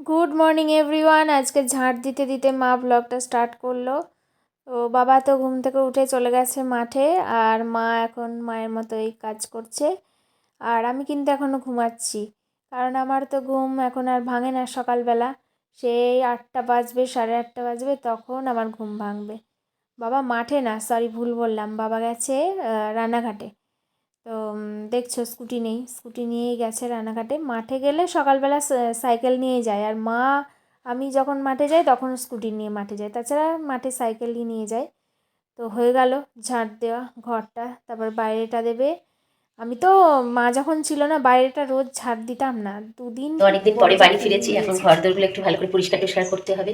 Good morning everyone. আজকে ঝাঁট দিতে দিতে মা ব্লগটা স্টার্ট করল। তো বাবা তো ঘুম থেকে উঠে চলে গেছে মাঠে আর মা এখন মায়ের মতো এই কাজ করছে। আর আমি কিন্তু এখনও ঘুমাচ্ছি কারণ আমার তো ঘুম এখন আর ভাঙে না সকালবেলা। সেই আটটা বাজবে সাড়ে আটটা বাজবে তখন আমার ঘুম ভাঙবে। বাবা মাঠে না সরি ভুল বললাম। বাবা গেছে আহ, রানাঘাটে তো দেখছ স্কুটি নেই। স্কুটি নিয়েই গেছে রানাঘাটে। মাঠে গেলে সকালবেলা সাইকেল নিয়ে যায়। আর মা আমি যখন মাঠে যাই তখন স্কুটি নিয়ে মাঠে যাই। তাছাড়া মাঠে সাইকেলই নিয়ে যায়। তো হয়ে গেল ঝাঁট দেওয়া ঘরটা তারপর বাইরেটা দেবে। আমি তো মা যখন ছিল না বাইরেটা রোজ ঝাড় দিতাম না। দুদিন অনেকদিন পরে বাড়ি ফিরেছি। এখন ঘর দরগুলো একটু ভালো করে পরিষ্কার টরিষ্কার করতে হবে।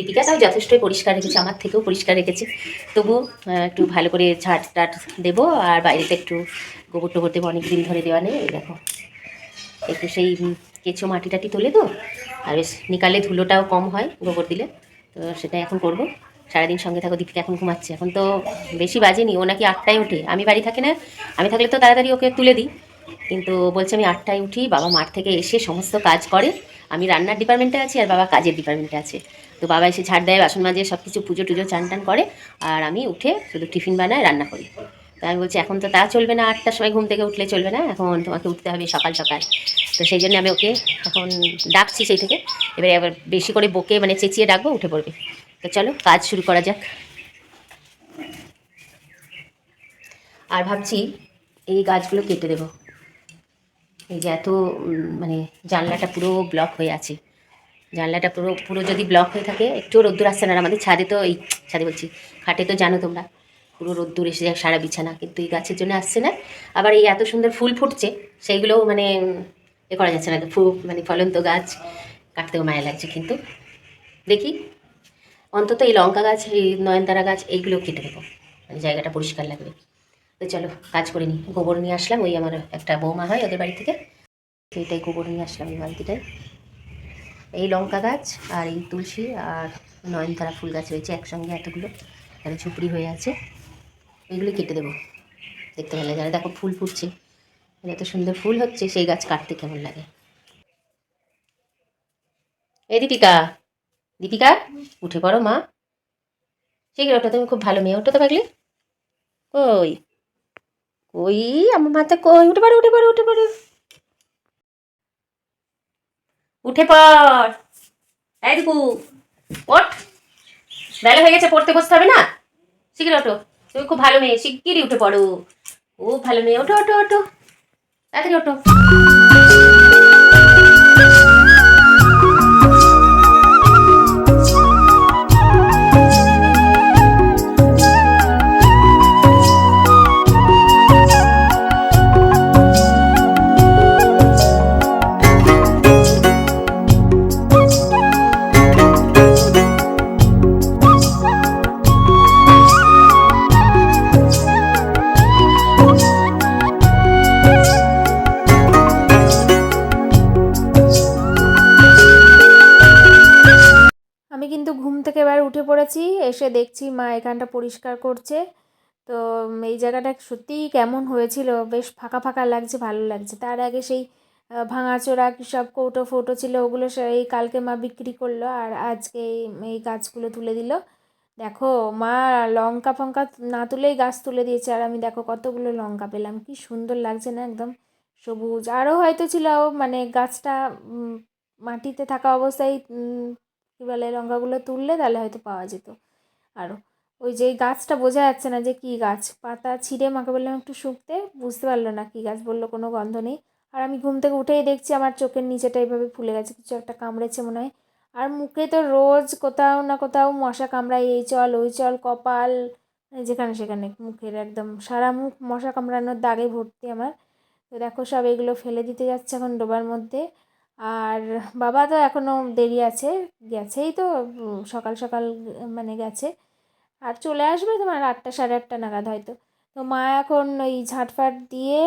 দীপিকা, তাও যথেষ্টই পরিষ্কার রেখেছে, আমার থেকেও পরিষ্কার রেখেছে। তবু একটু ভালো করে ঝাড় টাট দেবো, আর বাইরেতে একটু গোবর টোবর দেবো অনেক দিন ধরে দেওয়া নেই দেখো। একটু সেই কেঁচো মাটি টাটি তোলে তো, আর বেশ নিকালে ধুলোটাও কম হয় গোবর দিলে, তো সেটা এখন করব। সারাদিন সঙ্গে থাকো, দীপিকা এখন ঘুমাচ্ছে। এখন তো বেশি বাজেনি, ও নাকি আটটায় ওঠে। আমি বাড়ি থাকি না, আমি থাকলে তো তাড়াতাড়ি ওকে তুলে দিই। কিন্তু বলছে আমি আটটায় উঠি, বাবা মাঠ থেকে এসে সমস্ত কাজ করে। আমি রান্নার ডিপার্টমেন্টে আছি আর বাবা কাজের ডিপার্টমেন্টে আছে। তো বাবা এসে ঝাড় দেয়, বাসন মাজে সব কিছু পুজো টুজো, চান টান করে আর আমি উঠে শুধু টিফিন বানায় রান্না করি। তো আমি বলছি, এখন তো তা চলবে না, আটটার সময় ঘুম থেকে উঠলে চলবে না, এখন তোমাকে উঠতে হবে সকাল সকাল। তো সেই জন্য আমি ওকে এখন ডাকছি সেই থেকে। এবারে আবার বেশি করে বকে মানে চেঁচিয়ে ডাকবো, উঠে পড়বে। তো চলো, কাজ শুরু করা যাক। আর ভাবছি এই গাছগুলো কেটে দেবো। এই যে এত মানে জানলাটা পুরো ব্লক হয়ে আছে। জানলাটা পুরো পুরো যদি ব্লক হয়ে থাকে একটুও রোদ্দুর আসছে না আমাদের ছাদে তো এই, ছাদে বলছি, খাটে তো জানো তোমরা, পুরো রোদ্দুর এসে যায় সারা বিছানা, কিন্তু এই গাছের জন্য আসছে না। আবার এই এত সুন্দর ফুল ফুটছে, সেইগুলোও মানে এ করা যাচ্ছে না ফুল মানে ফলন্ত গাছ, কাটতেও মায়া লাগছে কিন্তু। দেখি, অন্তত এই লঙ্কা গাছ, এই নয়নতারা গাছ, এইগুলো কেটে দেবো। মানে জায়গাটা পরিষ্কার লাগবে। তো চলো, কাজ করে নিই গোবর নিয়ে আসলাম, ওই আমার একটা বৌমা হয় ওদের বাড়ি থেকে। সেইটাই গোবর নিয়ে আসলাম এই বালতিটায়। এই লঙ্কা গাছ আর এই তুলসী আর নয়নতারা ফুল গাছ রয়েছে একসঙ্গে এতগুলো, একটা ঝুপড়ি হয়ে আছে। এইগুলো কেটে দেবো। দেখতে ভালো লাগে। দেখো ফুল ফুটছে। এত সুন্দর ফুল হচ্ছে, সেই গাছ কাটতে কেমন লাগে। এই দীপিকা দীপিকা, উঠে পড়ো মা। ঠিক ওটা তুমি খুব ভালো মেয়ে ওটা তো পাগলি কই? কই? আমার মাথা কই? উঠে পারো উঠে পারো উঠে পারো উঠে পড়। এই দিকু বেলা হয়ে গেছে, পড়তে বসতে হবে না? শিগগির ওঠো। তুমি খুব ভালো মেয়ে, শিগগিরই উঠে পড়ো। ও ভালো মেয়ে। ওঠো ওঠো ওঠো। তাড়াতাড়ি ওঠো। পড়েছি এসে দেখছি মা এখানটা পরিষ্কার করছে। তো এই জায়গাটা সত্যিই কেমন হয়েছিল, বেশ ফাঁকা ফাঁকা লাগছে, ভালো লাগছে। তার আগে সেই ভাঙাচোরা সব কৌটো ফোটো ছিল, ওগুলো সেই কালকে মা বিক্রি করল আর আজকে এই- এই গাছগুলো তুলে দিল। দেখো, মা লঙ্কা ফঙ্কা না তুলেই গাছ তুলে দিয়েছে আর আমি দেখো কতগুলো লঙ্কা পেলাম, কি সুন্দর লাগছে না একদম সবুজ। আরও হয়তো ছিল মানে গাছটা মাটিতে থাকা অবস্থায় উম, কী বলে লঙ্কাগুলো তুললে তাহলে হয়তো পাওয়া যেত। আরও ওই যে গাছটা বোঝা যাচ্ছে না যে কী গাছ। পাতা ছিঁড়ে মাকে বললাম একটু শুকতে বুঝতে পারল না কী গাছ বলল কোনো গন্ধ নেই। আর আমি ঘুম থেকে উঠেই দেখছি আমার চোখের নিচেটা এইভাবে ফুলে গেছে কিছু একটা কামড়েছে মনে হয়। আর মুখে তো রোজ কোথাও না কোথাও মশা কামড়ায় এই চল ওই চল কপাল যেখানে সেখানে মুখের একদম সারা মুখ মশা কামড়ানোর দাগে ভর্তি আমার। তো দেখো সব এগুলো ফেলে দিতে যাচ্ছে এখন ডোবার মধ্যে। আর বাবা তো এখনও দেরি আছে, গেছেই তো সকাল সকাল মানে গেছে। আর চলে আসবে তোমার আটটা, সাড়ে আটটা নাগাদ হয়তো। তো মা এখন ওই ঝাঁটফাট দিয়ে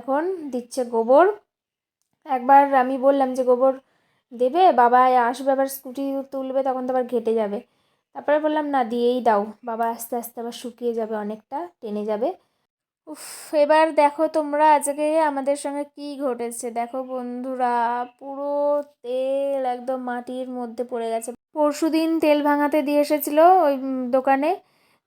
এখন দিচ্ছে গোবর। একবার আমি বললাম যে, গোবর দেবে? বাবা আসবে, আবার স্কুটি তুলবে, তখন তো আবার ঘেটে যাবে। তারপরে বললাম, না, দিয়েই দাও। বাবা আস্তে আস্তে আবার শুকিয়ে যাবে অনেকটা, টেনে যাবে। উফ, এবার দেখো তোমরা আজকে আমাদের সঙ্গে কি ঘটেছে। দেখো বন্ধুরা, পুরো তেল একদম মাটির মধ্যে পড়ে গেছে। পরশুদিন তেল ভাঙাতে দিয়ে এসেছিল ওই দোকানে।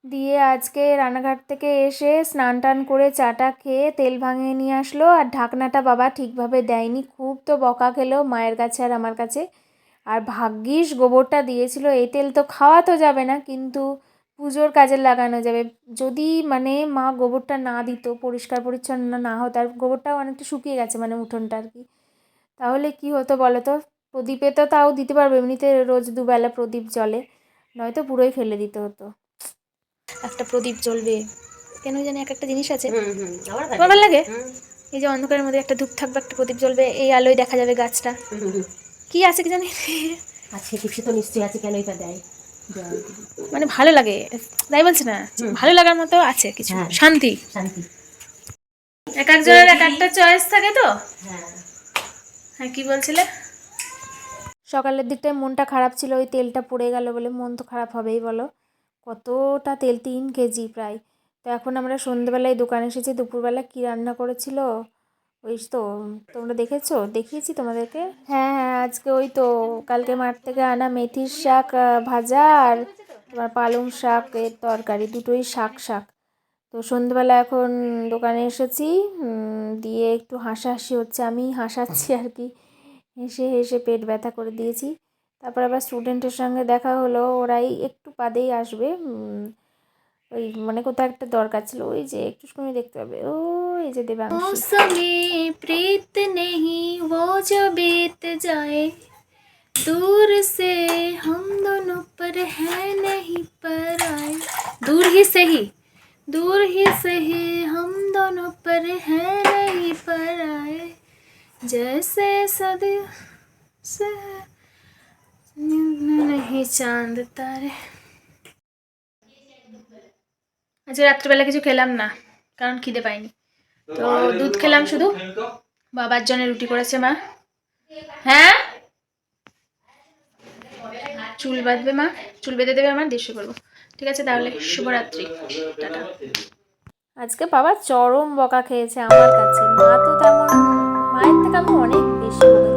দিয়ে আজকে রানাঘাট থেকে এসে স্নান টান করে চাটা খেয়ে তেল ভাঙিয়ে নিয়ে আসলো। আর ঢাকনাটা বাবা ঠিকভাবে দেয়নি। খুব তো বকা খেলো মায়ের কাছে আর আমার কাছে। আর ভাগ্যিস গোবরটা দিয়েছিল। এই তেল তো খাওয়া তো যাবে না। কিন্তু পুজোর কাজে লাগানো যাবে। যদি মানে মা গোবরটা না দিত পরিষ্কার পরিচ্ছন্ন না হতো আর গোবরটাও অনেকটা শুকিয়ে গেছে মানে উঠোনটা আর কি তাহলে কি হতো বলো তো প্রদীপে তো তাও দিতে পারবে এমনিতে রোজ দুবেলা প্রদীপ জ্বলে নয়তো পুরোই ফেলে দিতে হতো। একটা প্রদীপ জ্বলবে কেন জানি এক একটা জিনিস আছে। হুম হুম আমার ভালো লাগে? এই যে অন্ধকারের মধ্যে একটা ধূপ থাকবে একটা প্রদীপ জ্বলবে এই আলোয় দেখা যাবে গাছটা। কি আছে কি জানি? আছে কিছু তো নিশ্চয়ই আছে কেন এটা দেয় দেয়। মানে ভালো লাগে। তাই বলছে না? ভালো লাগার মতো আছে কিছু। হ্যাঁ। শান্তি। শান্তি। এক একজনের এক একটা চয়েস থাকে তো? হ্যাঁ। হ্যাঁ কি বলছিলে? সকালের দিকটায় মনটা খারাপ ছিল ওই তেলটা পড়ে গেল বলে মন তো খারাপ হবেই বলো। কতটা তেল? তিন কেজি প্রায়। তো এখন আমরা সন্ধ্যেবেলায় দোকানে এসেছি দুপুরবেলা কী রান্না করেছিল? ওই তো তোমরা দেখেছ? দেখিয়েছি তোমাদেরকে? হ্যাঁ হ্যাঁ আজকে ওই তো কালকে মাঠ থেকে আনা মেথির শাক ভাজা আর তোমার পালং শাক, এর তরকারি, দুটোই শাক শাক। তো সন্ধ্যেবেলা এখন দোকানে এসেছি দিয়ে একটু হাসাহাসি হচ্ছে আমি হাসাচ্ছি আর কি। হেসে হেসে পেট ব্যথা করে দিয়েছি। তারপর আবার স্টুডেন্টের সঙ্গে দেখা হলো, ওরাই একটু বাদেই আসবে ওই মানে কোথাও একটা দরকার ছিল ওই যে একটু সময় দেখতে পাবে ও এই যে দেবাংশী প্রীত নেই वो जो बीत जाए दूर से हम दोनों पर है नहीं पर आए दूर ही सही दूर ही सही हम दोनों पर है नहीं पर आए जैसे सदी से नहीं चांद तारे আজকে রাত্রিবেলা কিছু খেলাম না কারণ খিদে পাইনি। তো দুধ খেলাম শুধু। বাবার জন্য রুটি করেছে মা। হ্যাঁ? চুল বাঁধবে মা চুল বেঁধে দেবে আমার দেশে করব ঠিক আছে তাহলে শুভরাত্রি। টাটা। আজকে বাবা চরম বকা খেয়েছে আমার কাছে। মা তো তেমন মায়ের থেকে আমি অনেক বেশি